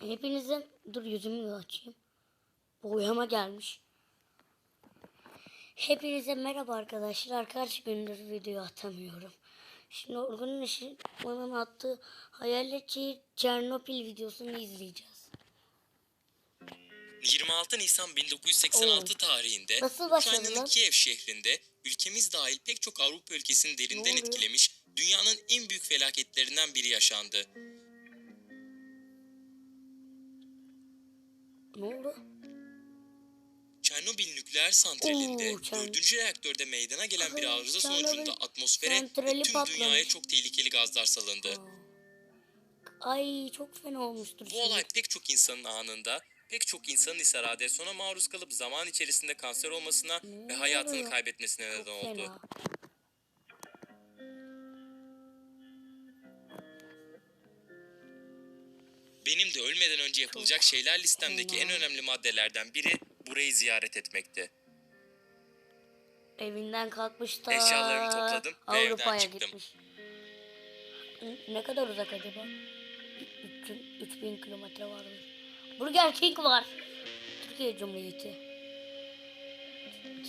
Hepinize dur yüzümü açayım. Boyama gelmiş. Hepinize merhaba arkadaşlar. Kaç gündür video atamıyorum. Şimdi Orgun'un işi bana attığı hayalet şehir Çernobil videosunu izleyeceğiz. 26 Nisan 1986 Oo. tarihinde Ukrayna'nın? Kiev şehrinde ülkemiz dahil pek çok Avrupa ülkesini derinden etkilemiş dünyanın en büyük felaketlerinden biri yaşandı. Ne oldu? Çernobil nükleer santralinde Oo, Çern- 4. reaktörde meydana gelen bir arıza Çernobil sonucunda atmosfere santrali ve tüm patlamış. dünyaya çok tehlikeli gazlar salındı. Ay çok fena olmuştur. Bu şimdi. olay pek çok insanın anında, pek çok insanın ise radyasyona maruz kalıp zaman içerisinde kanser olmasına ve hayatını oluyor? kaybetmesine Çok neden oldu. fena. Benim de ölmeden önce yapılacak şeyler listemdeki en önemli maddelerden biri burayı ziyaret etmekti. Evinden kalkmış da Eşyalarımı topladım ve evden Avrupa'ya çıktım. gitmiş. Ne kadar uzak acaba? 3000 3000 kilometre vardır. Burger King var. Türkiye Cumhuriyeti.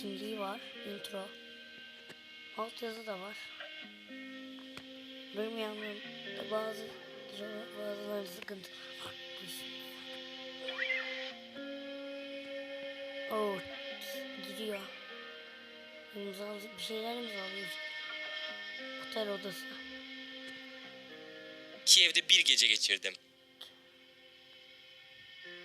Kimliği var. Intro. Alt yazı da var. Da bazı bazıları sıkıntı. Oh, gidiyor. İmzalı bir şeyler imzalıyor. Otel odası. Kiev'de bir gece geçirdim.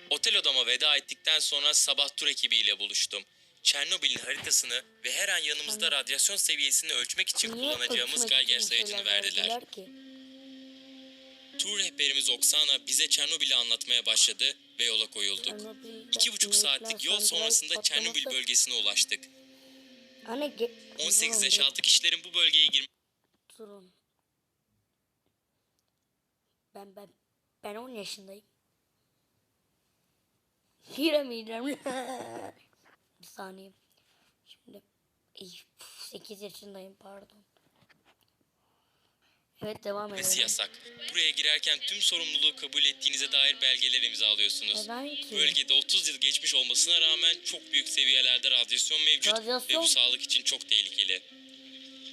Otel odama veda ettikten sonra sabah tur ekibiyle buluştum. Çernobil'in haritasını ve her an yanımızda radyasyon seviyesini ölçmek için Niye kullanacağımız ölçmek Geiger sayacını verdiler ki? Tur rehberimiz Oksana bize Çernobil'i anlatmaya başladı ve yola koyulduk. İki buçuk saatlik yol sonrasında Çernobil bölgesine ulaştık. Anne ge- 18 yaş altı kişilerin bu bölgeye girmesi Durun. Ben ben ben 10 yaşındayım. Giremeyeceğim. bir saniye. Şimdi 8 yaşındayım pardon. Evet devam edelim. yasak. Buraya girerken tüm sorumluluğu kabul ettiğinize dair belgeler imzalıyorsunuz. Neden ki? Bölgede 30 yıl geçmiş olmasına rağmen çok büyük seviyelerde radyasyon mevcut Radyasyon- ve bu sağlık için çok tehlikeli.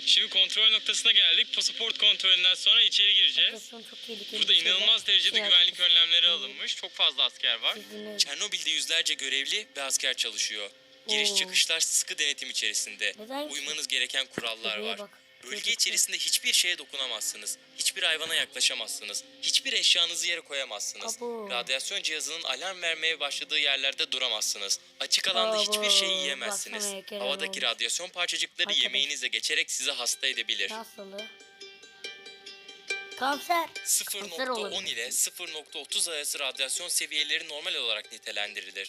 Şimdi kontrol noktasına geldik. Pasaport kontrolünden sonra içeri gireceğiz. Radyasyon çok tehlikeli Burada bir şeyler. inanılmaz derecede güvenlik önlemleri alınmış. Çok fazla asker var. Sizinle- Çernobil'de yüzlerce görevli ve asker çalışıyor. Giriş Oo. çıkışlar sıkı denetim içerisinde. Neden ki? Uymanız gereken kurallar Buraya var. bak. Bölge içerisinde hiçbir şeye dokunamazsınız. Hiçbir hayvana yaklaşamazsınız. Hiçbir eşyanızı yere koyamazsınız. Abo. Radyasyon cihazının alarm vermeye başladığı yerlerde duramazsınız. Açık alanda Abo. hiçbir şey yiyemezsiniz. Baksana Havadaki olmuş. radyasyon parçacıkları Arkadaş. yemeğinize geçerek sizi hasta edebilir. Nasılı? Kanser. Kanser 0.10 olabilir. ile 0.30 arası radyasyon seviyeleri normal olarak nitelendirilir.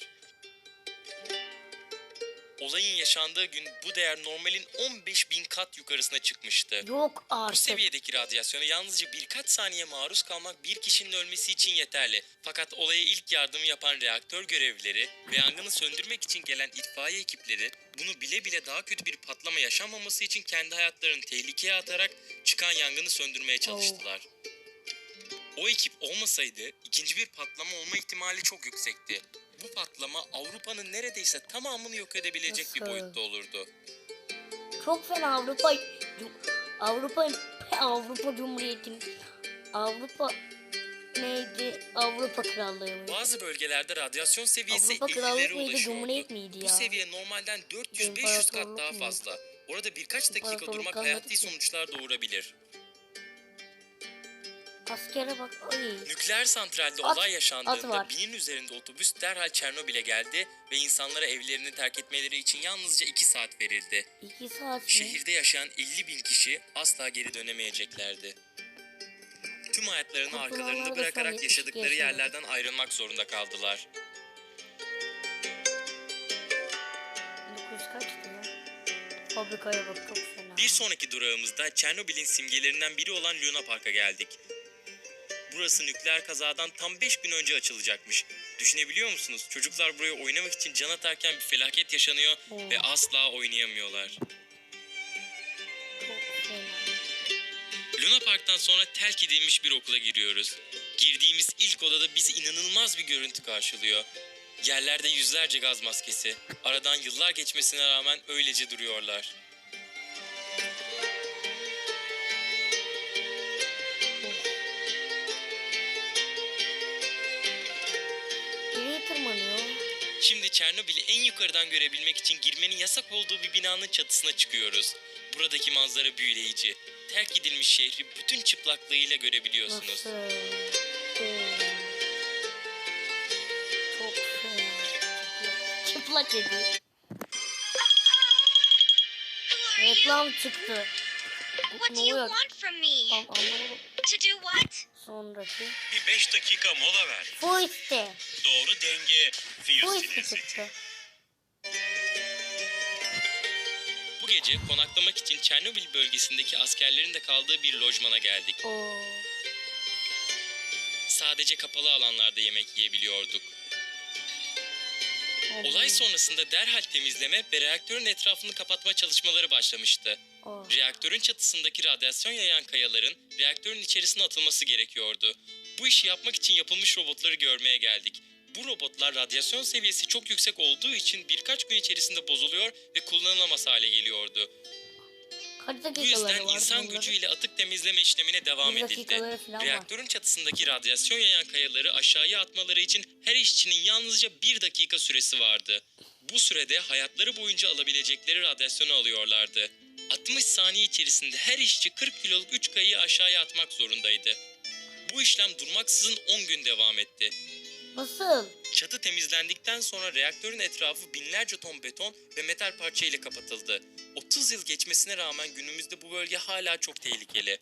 Olayın yaşandığı gün bu değer normalin 15 bin kat yukarısına çıkmıştı. Yok Bu artık. seviyedeki radyasyona yalnızca birkaç saniye maruz kalmak bir kişinin ölmesi için yeterli. Fakat olaya ilk yardımı yapan reaktör görevlileri ve yangını söndürmek için gelen itfaiye ekipleri bunu bile bile daha kötü bir patlama yaşanmaması için kendi hayatlarını tehlikeye atarak çıkan yangını söndürmeye çalıştılar. O ekip olmasaydı ikinci bir patlama olma ihtimali çok yüksekti. Bu patlama Avrupa'nın neredeyse tamamını yok edebilecek bir Nasıl? boyutta olurdu. Çok fena Avrupa Avrupa Avrupa Cumhuriyeti Avrupa neydi? Avrupa Krallığı'ymış. Bazı bölgelerde radyasyon seviyesi Avrupa 50'lere mıydı. Cumhuriyet miydi Bu ya? seviye normalden 400-500 İmparatorluk kat daha fazla. Orada birkaç dakika durmak hayati sonuçlar doğurabilir. Askere bak. Ay. Nükleer santralde At- olay yaşandığında binin üzerinde otobüs derhal Çernobil'e geldi ve insanlara evlerini terk etmeleri için yalnızca 2 saat verildi. İki saat mi? Şehirde yaşayan 50 bin kişi asla geri dönemeyeceklerdi. Tüm hayatlarını da arkalarında bırakarak 72 yaşadıkları yerlerden ayrılmak zorunda kaldılar. 1900 kaçtı ya? Fabrikaya bak çok fena. Bir sonraki durağımızda Çernobil'in simgelerinden biri olan Luna Park'a geldik. Burası nükleer kazadan tam 5 gün önce açılacakmış. Düşünebiliyor musunuz? Çocuklar buraya oynamak için can atarken bir felaket yaşanıyor Oo. ve asla oynayamıyorlar. Luna Park'tan sonra terk edilmiş bir okula giriyoruz. Girdiğimiz ilk odada bizi inanılmaz bir görüntü karşılıyor. Yerlerde yüzlerce gaz maskesi. Aradan yıllar geçmesine rağmen öylece duruyorlar. Şimdi Çernobil'i en yukarıdan görebilmek için girmenin yasak olduğu bir binanın çatısına çıkıyoruz. Buradaki manzara büyüleyici. Terk edilmiş şehri bütün çıplaklığıyla görebiliyorsunuz. Nasıl? Çok. Çıplak, kedi. Reklam çıktı. What do you want from me? Anlamadım. To do what? Sonraki. Bir 5 dakika mola ver. Bu işte. Doğru denge Bu fuse çıktı. Bu gece konaklamak için Çernobil bölgesindeki askerlerin de kaldığı bir lojmana geldik. Oo. Sadece kapalı alanlarda yemek yiyebiliyorduk. Olay sonrasında derhal temizleme ve reaktörün etrafını kapatma çalışmaları başlamıştı. Reaktörün çatısındaki radyasyon yayan kayaların reaktörün içerisine atılması gerekiyordu. Bu işi yapmak için yapılmış robotları görmeye geldik. Bu robotlar radyasyon seviyesi çok yüksek olduğu için birkaç gün içerisinde bozuluyor ve kullanılamaz hale geliyordu. Kaç Bu dakikaları yüzden var insan bunların? gücüyle atık temizleme işlemine devam Bir edildi. dakikaları falan var. Reaktörün çatısındaki radyasyon yayan kayaları aşağıya atmaları için her işçinin yalnızca bir dakika süresi vardı. Bu sürede hayatları boyunca alabilecekleri radyasyonu alıyorlardı. 60 saniye içerisinde her işçi 40 kiloluk 3 kayayı aşağıya atmak zorundaydı. Bu işlem durmaksızın 10 gün devam etti. Nasıl? Çatı temizlendikten sonra reaktörün etrafı binlerce ton beton ve metal parça ile kapatıldı. 30 yıl geçmesine rağmen günümüzde bu bölge hala çok tehlikeli.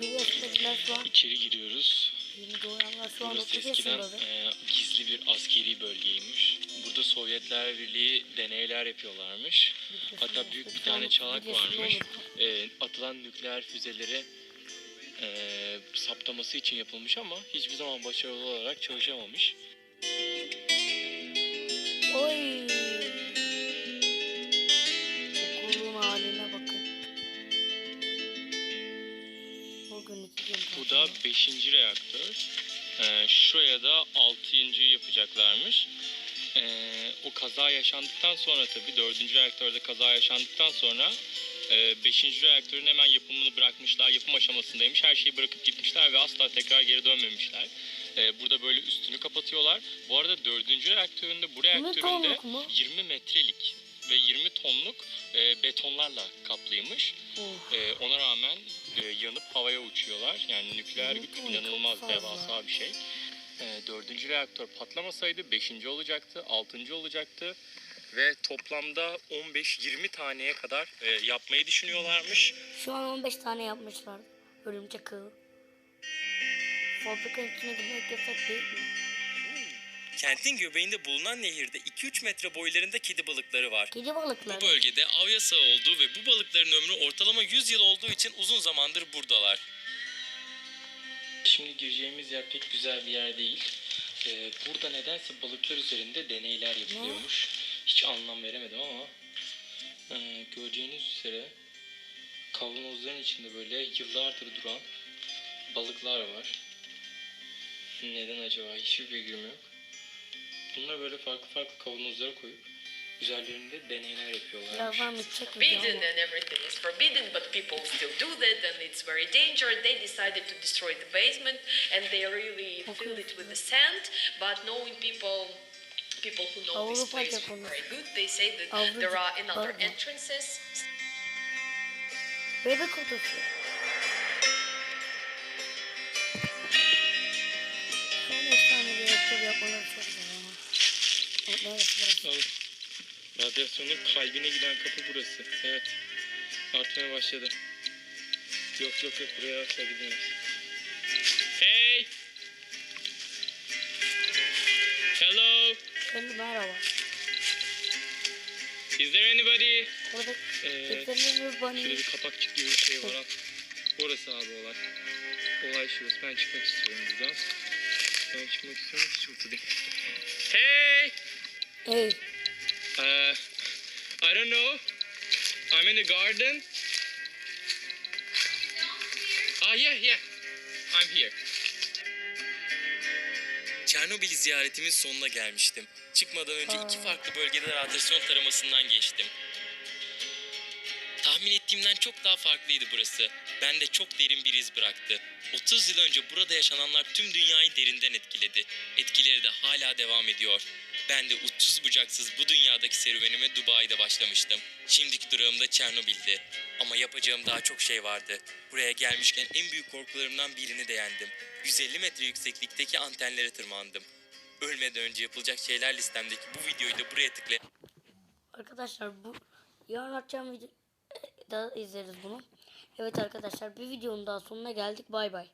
Bir İçeri giriyoruz. Yeni doğanlar şu an Burası 30 eskiden e, gizli bir askeri bölgeymiş. Burada Sovyetler Birliği deneyler yapıyorlarmış. Hatta büyük bir tane çanak varmış. E, atılan nükleer füzeleri e, saptaması için yapılmış ama hiçbir zaman başarılı olarak çalışamamış. Oy. 5. reaktör. Ee, şuraya da 6. yapacaklarmış. Ee, o kaza yaşandıktan sonra tabii 4. reaktörde kaza yaşandıktan sonra 5. reaktörün hemen yapımını bırakmışlar. Yapım aşamasındaymış. Her şeyi bırakıp gitmişler ve asla tekrar geri dönmemişler. Ee, burada böyle üstünü kapatıyorlar. Bu arada 4. reaktöründe bu reaktöründe tonluk mu? 20 metrelik ve 20 tonluk e, betonlarla kaplıymış. Of. Ee, ona rağmen e, yanıp havaya uçuyorlar. Yani nükleer güç inanılmaz devasa bir şey. Ee, dördüncü reaktör patlamasaydı beşinci olacaktı, altıncı olacaktı. Ve toplamda 15-20 taneye kadar e, yapmayı düşünüyorlarmış. Şu an 15 tane yapmışlar. Örümcek ağı. Fabrikanın içine girmek yasak değil mi? Kentin göbeğinde bulunan nehirde 2-3 metre boylarında kedi balıkları var. Kedi balıkları. Bu bölgede av yasağı olduğu ve bu balıkların ömrü ortalama 100 yıl olduğu için uzun zamandır buradalar. Şimdi gireceğimiz yer pek güzel bir yer değil. Ee, burada nedense balıklar üzerinde deneyler yapılıyormuş. Hiç anlam veremedim ama ee, göreceğiniz üzere kavanozların içinde böyle yıllardır duran balıklar var. Neden acaba? Hiçbir fikrim yok. Bunları böyle farklı farklı kavanozlara koyup üzerlerinde deneyler yapıyorlar. Video forbidden and everything is forbidden, but people still do that and it's very dangerous. They decided to destroy the basement and they really fill it with the sand. But knowing people, people who know this place very good, they say that there are another entrances. Bebek odası. Son 5 tane reaktör yapmaları çok zor ama. Radyasyonun kalbine giden kapı burası. Evet. Artmaya başladı. Yok yok yok buraya asla gidemeyiz. Hey! Hello! Şimdi merhaba. Is there anybody? Orada Ee, Şurada bir kapakçık gibi bir şey var. al. Orası abi olay. Olay şurası. Ben çıkmak istiyorum buradan. Ben çıkmak istiyorum. Hiç mutlu. Hey! Hey. Uh, I don't know. I'm in the garden. Ah yeah yeah. I'm here. Çernobil ziyaretimin sonuna gelmiştim. Çıkmadan önce iki farklı bölgede radyasyon taramasından geçtim. Tahmin ettiğimden çok daha farklıydı burası. Bende çok derin bir iz bıraktı. 30 yıl önce burada yaşananlar tüm dünyayı derinden etkiledi. Etkileri de hala devam ediyor. Ben de uçsuz bucaksız bu dünyadaki serüvenime Dubai'de başlamıştım. Şimdiki durağım da Çernobil'di. Ama yapacağım daha çok şey vardı. Buraya gelmişken en büyük korkularımdan birini de yendim. 150 metre yükseklikteki antenlere tırmandım. Ölmeden önce yapılacak şeyler listemdeki bu videoyu da buraya tıklayın. Arkadaşlar bu yarın atacağım video da izleriz bunu. Evet arkadaşlar bir videonun daha sonuna geldik. Bay bay.